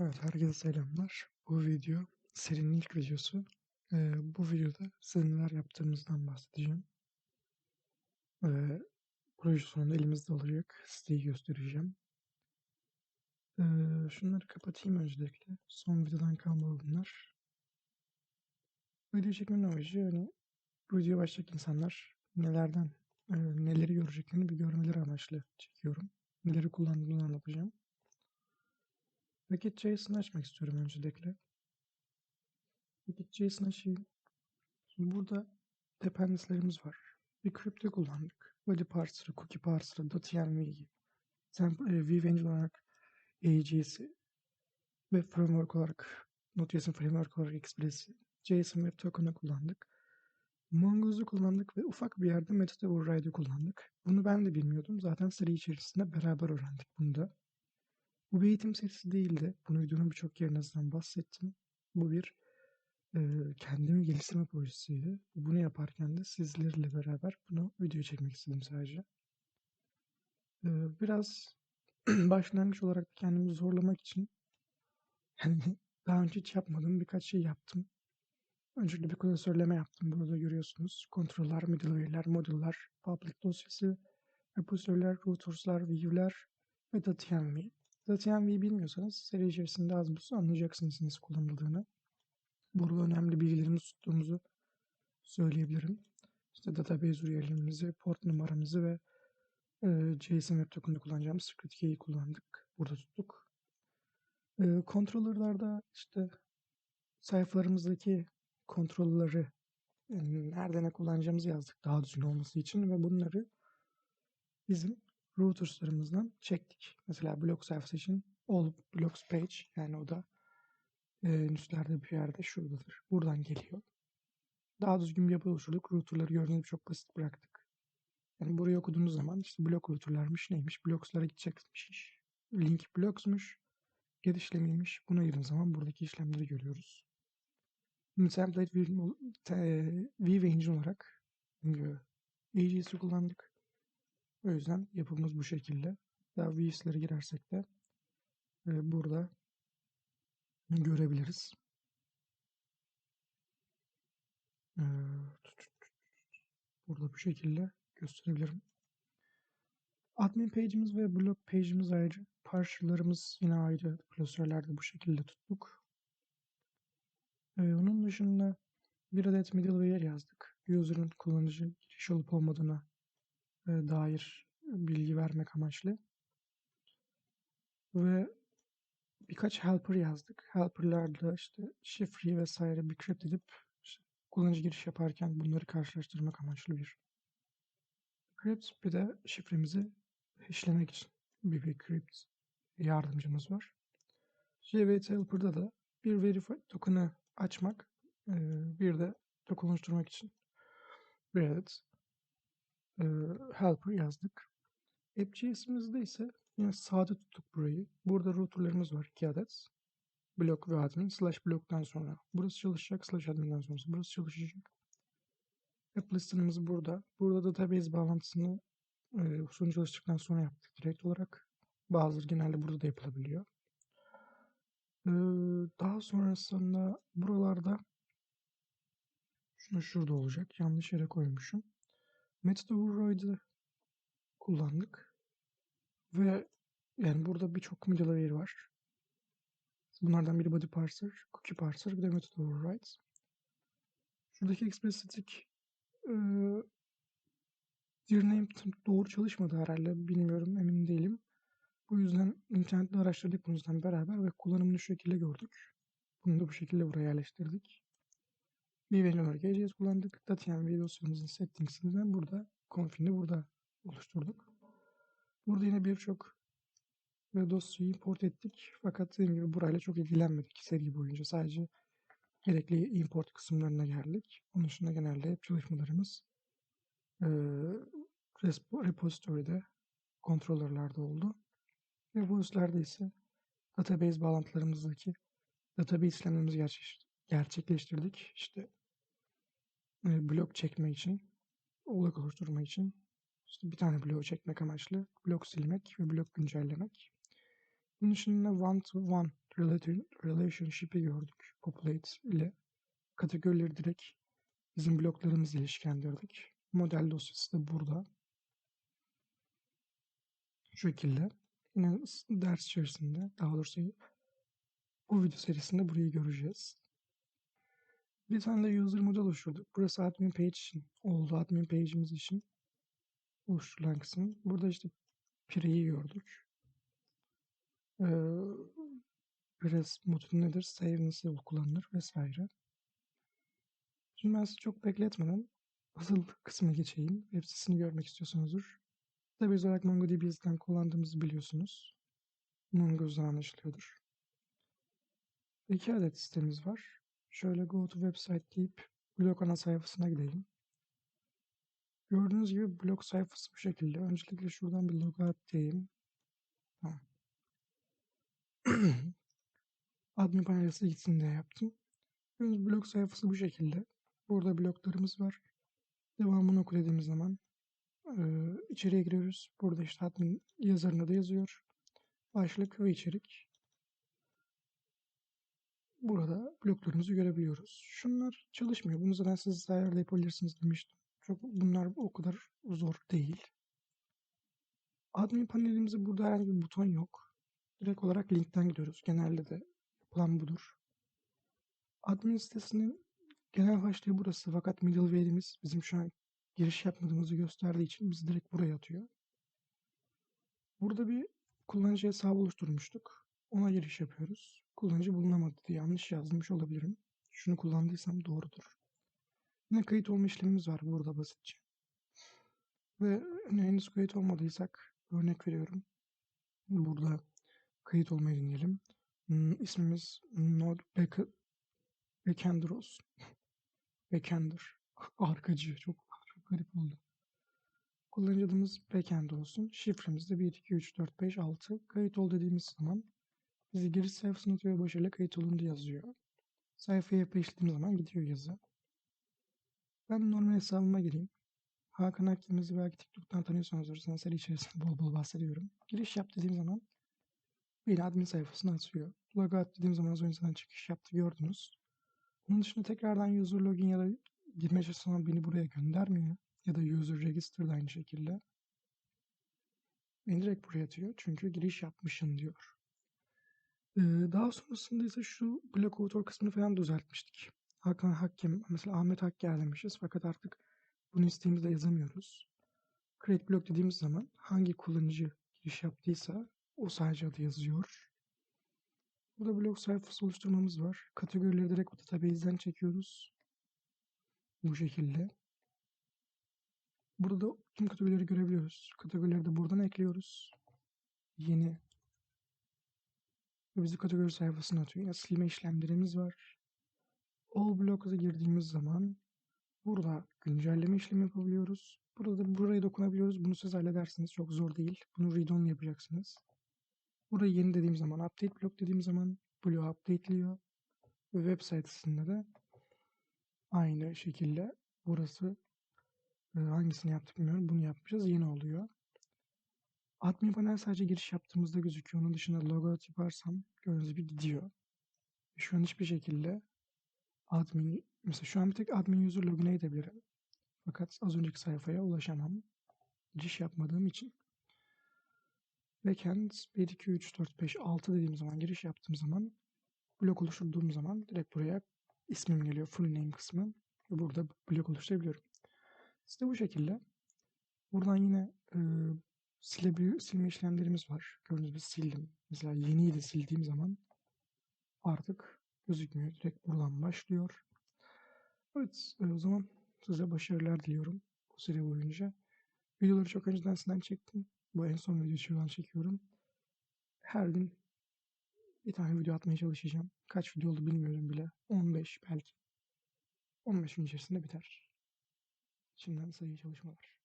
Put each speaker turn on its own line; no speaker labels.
Evet, herkese selamlar. Bu video serinin ilk videosu. Ee, bu videoda size neler yaptığımızdan bahsedeceğim. Ee, proje sonunda elimizde olacak siteyi göstereceğim. Ee, şunları kapatayım öncelikle. Son videodan kalmalı bunlar. Video çekmenin amacı yani bu videoya başlayacak insanlar nelerden, e, neleri göreceklerini bir görmeleri amaçlı çekiyorum. Neleri kullandığımı anlatacağım. Packet.js'ini açmak istiyorum öncelikle. Packet.js'ini açayım. Şimdi burada dependency'lerimiz var. Bir crypto kullandık. Body parser'ı, cookie parser'ı, .env'yi, Vue Engine olarak AJS'i ve framework olarak Node.js'in framework olarak Express'i, JSON Web Token'ı kullandık. Mongo'su kullandık ve ufak bir yerde Metadata Override'ı kullandık. Bunu ben de bilmiyordum. Zaten seri içerisinde beraber öğrendik bunu da. Bu bir eğitim serisi değildi. Bunu videonun birçok yerine zaten bahsettim. Bu bir e, kendimi geliştirme projesiydi. Bunu yaparken de sizlerle beraber bunu video çekmek istedim sadece. E, biraz başlangıç olarak kendimi zorlamak için yani daha önce hiç yapmadığım birkaç şey yaptım. Öncelikle bir klasörleme yaptım. Burada görüyorsunuz. Kontroller, middleware'ler, modüller, public dosyası, repository'ler, routers'lar, view'ler ve data.env. Data.env'yi bilmiyorsanız seri içerisinde az buçuk anlayacaksınız nasıl kullanıldığını. Burada önemli bilgilerimizi tuttuğumuzu söyleyebilirim. İşte database üyelerimizi, port numaramızı ve e, JSON Web Token'da kullanacağımız secret key'i kullandık. Burada tuttuk. E, controller'larda işte sayfalarımızdaki kontrolleri yani nerede ne kullanacağımızı yazdık daha düzgün olması için ve bunları bizim routers'larımızdan çektik. Mesela blok sayfası için all blocks page yani o da e, üstlerde bir yerde şuradadır. Buradan geliyor. Daha düzgün bir yapı oluşturduk. Router'ları gördüğünüz çok basit bıraktık. Yani burayı okuduğunuz zaman işte blok router'larmış neymiş? Bloks'lara gidecekmiş. Link bloksmuş. Get işlemiymiş. Buna girdiğiniz zaman buradaki işlemleri görüyoruz. Template Vue Engine olarak AJS'i kullandık. O yüzden yapımız bu şekilde. Daha Views'lere girersek de e, burada görebiliriz. E, burada bu şekilde gösterebilirim. Admin page'imiz ve blog page'imiz ayrı. Parser'larımız yine ayrı. Klasörlerde bu şekilde tuttuk. Ee, onun dışında bir adet middleware yazdık. User'ın kullanıcı giriş olup olmadığına dair bilgi vermek amaçlı. Ve birkaç helper yazdık. Helper'larda işte şifreyi vesaire decrypt edip işte kullanıcı giriş yaparken bunları karşılaştırmak amaçlı bir decrypt. Bir de şifremizi işlemek için bir decrypt yardımcımız var. JWT Helper'da da bir verify token'ı açmak, e, bir de token oluşturmak için bir adet e, helper yazdık. AppJS'imizde ise yine sade tuttuk burayı. Burada routerlarımız var iki adet. Blok ve admin slash bloktan sonra. Burası çalışacak slash admin'den sonrası. Burası çalışacak. App listenimiz burada. Burada database bağlantısını e, sorun çalıştıktan sonra yaptık direkt olarak. Bazıları genelde burada da yapılabiliyor. Daha sonrasında buralarda şunu şurada olacak. Yanlış yere koymuşum. Metadata kullandık. Ve yani burada birçok middleware var. Bunlardan biri body parser, cookie parser, bir de method override. Şuradaki explicit e, name doğru çalışmadı herhalde. Bilmiyorum, emin değilim. Bu yüzden internette araştırdık bunu yüzden beraber ve kullanımını şu şekilde gördük. Bunu da bu şekilde buraya yerleştirdik. Vue olarak AJS kullandık. Data.env dosyamızın settings'ini burada, config'ini burada oluşturduk. Burada yine birçok dosyayı import ettik. Fakat dediğim gibi burayla çok ilgilenmedik seri boyunca. Sadece gerekli import kısımlarına geldik. Onun dışında genelde hep çalışmalarımız e, repository'de, controller'larda oldu. Ve bu üstlerde ise database bağlantılarımızdaki database işlemlerimizi gerçekleştirdik. İşte blok çekme için, olak oluşturma için işte bir tane blok çekmek amaçlı blok silmek ve blok güncellemek. Bunun dışında one to one relation, relationship'i gördük. Populate ile kategorileri direkt bizim bloklarımızla ilişkilendirdik. Model dosyası da burada. Şu şekilde. Yine ders içerisinde, daha doğrusu bu video serisinde burayı göreceğiz. Bir tane de user model oluşturduk. Burası admin page için oldu. Admin page'imiz için oluşturulan kısım. Burada işte pireyi gördük. Ee, press modu nedir? Save nasıl kullanılır vesaire. Şimdi ben sizi çok bekletmeden asıl kısmı geçeyim. Web sitesini görmek istiyorsanızdır. Database olarak MongoDB'den kullandığımızı biliyorsunuz. Mongo'dan anlaşılıyordur. İki adet sitemiz var. Şöyle go to website deyip blog ana sayfasına gidelim. Gördüğünüz gibi blog sayfası bu şekilde. Öncelikle şuradan bir logout diyeyim. Admin panelisi gitsin diye yaptım. Gördüğünüz blog sayfası bu şekilde. Burada bloklarımız var. Devamını oku dediğimiz zaman e, içeriye giriyoruz. Burada işte admin yazarına da yazıyor. Başlık ve içerik. Burada bloklarımızı görebiliyoruz. Şunlar çalışmıyor. Bunu zaten siz ayarla yapabilirsiniz demiştim. Çok bunlar o kadar zor değil. Admin panelimizde burada herhangi bir buton yok. Direkt olarak linkten gidiyoruz. Genelde de yapılan budur. Admin sitesinin genel başlığı burası fakat middleware'imiz bizim şu an giriş yapmadığımızı gösterdiği için bizi direkt buraya atıyor. Burada bir kullanıcı hesabı oluşturmuştuk. Ona giriş yapıyoruz. Kullanıcı bulunamadı diye yanlış yazmış olabilirim. Şunu kullandıysam doğrudur. Yine kayıt olma işlemimiz var burada basitçe. Ve henüz kayıt olmadıysak örnek veriyorum. Burada kayıt olmayı deneyelim. Hmm, ismimiz Node Back Backender olsun. Backender. Arkacı. Çok, çok garip oldu. Kullanıcı adımız backend olsun. Şifremiz de 1, 2, 3, 4, 5, 6. Kayıt ol dediğimiz zaman bizi giriş sayfasına atıyor başarıyla kayıt olundu yazıyor. Sayfaya yapıştığım zaman gidiyor yazı. Ben normal hesabıma gireyim. Hakan Akdemiz'i belki TikTok'tan tanıyorsanız sen seri içerisinde bol bol bahsediyorum. Giriş yap dediğim zaman beni admin sayfasına atıyor. Logout dediğim zaman az önce zaten çıkış yaptı gördünüz. Bunun dışında tekrardan user login ya da girme açısından beni buraya göndermiyor. Ya da user register aynı şekilde. Beni direkt buraya atıyor. Çünkü giriş yapmışsın diyor. Daha sonrasında ise şu blok author kısmını falan düzeltmiştik. Hakan Hakem, mesela Ahmet Hakker demişiz fakat artık bunu isteğimizde yazamıyoruz. Create block dediğimiz zaman hangi kullanıcı giriş yaptıysa o sadece adı yazıyor. Burada blok sayfası oluşturmamız var. Kategorileri direkt bu database'den çekiyoruz. Bu şekilde. Burada tüm kategorileri görebiliyoruz. Kategorileri de buradan ekliyoruz. Yeni ve bizi kategori sayfasına atıyor. Ya silme işlemlerimiz var. All Blocks'a girdiğimiz zaman burada güncelleme işlemi yapabiliyoruz. Burada da buraya dokunabiliyoruz. Bunu siz halledersiniz. Çok zor değil. Bunu read on yapacaksınız. Burayı yeni dediğim zaman, update block dediğim zaman bloğu updateliyor. Ve web sayfasında da aynı şekilde burası e, hangisini yaptık bilmiyorum. Bunu yapmışız. Yeni oluyor. Admin panel sadece giriş yaptığımızda gözüküyor. Onun dışında logo yaparsam gördüğünüz gibi gidiyor. Şu an hiçbir şekilde admin mesela şu an bir tek admin user login edebilirim. Fakat az önceki sayfaya ulaşamam. Giriş yapmadığım için. Backend 1, 2, 3, 4, 5, 6 dediğim zaman giriş yaptığım zaman blok oluşturduğum zaman direkt buraya ismim geliyor. Full name kısmı. Ve burada blok oluşturabiliyorum. İşte bu şekilde. Buradan yine e, silebil silme işlemlerimiz var. Gördüğünüz gibi sildim. Mesela yeniydi sildiğim zaman artık gözükmüyor. Direkt buradan başlıyor. Evet e, o zaman size başarılar diliyorum bu süre boyunca. Videoları çok önceden sizden çektim. Bu en son videoyu şu an çekiyorum. Her gün bir tane video atmaya çalışacağım. Kaç video oldu bilmiyorum bile. 15 belki. 15 gün içerisinde biter. Şimdiden sayı çalışmalar.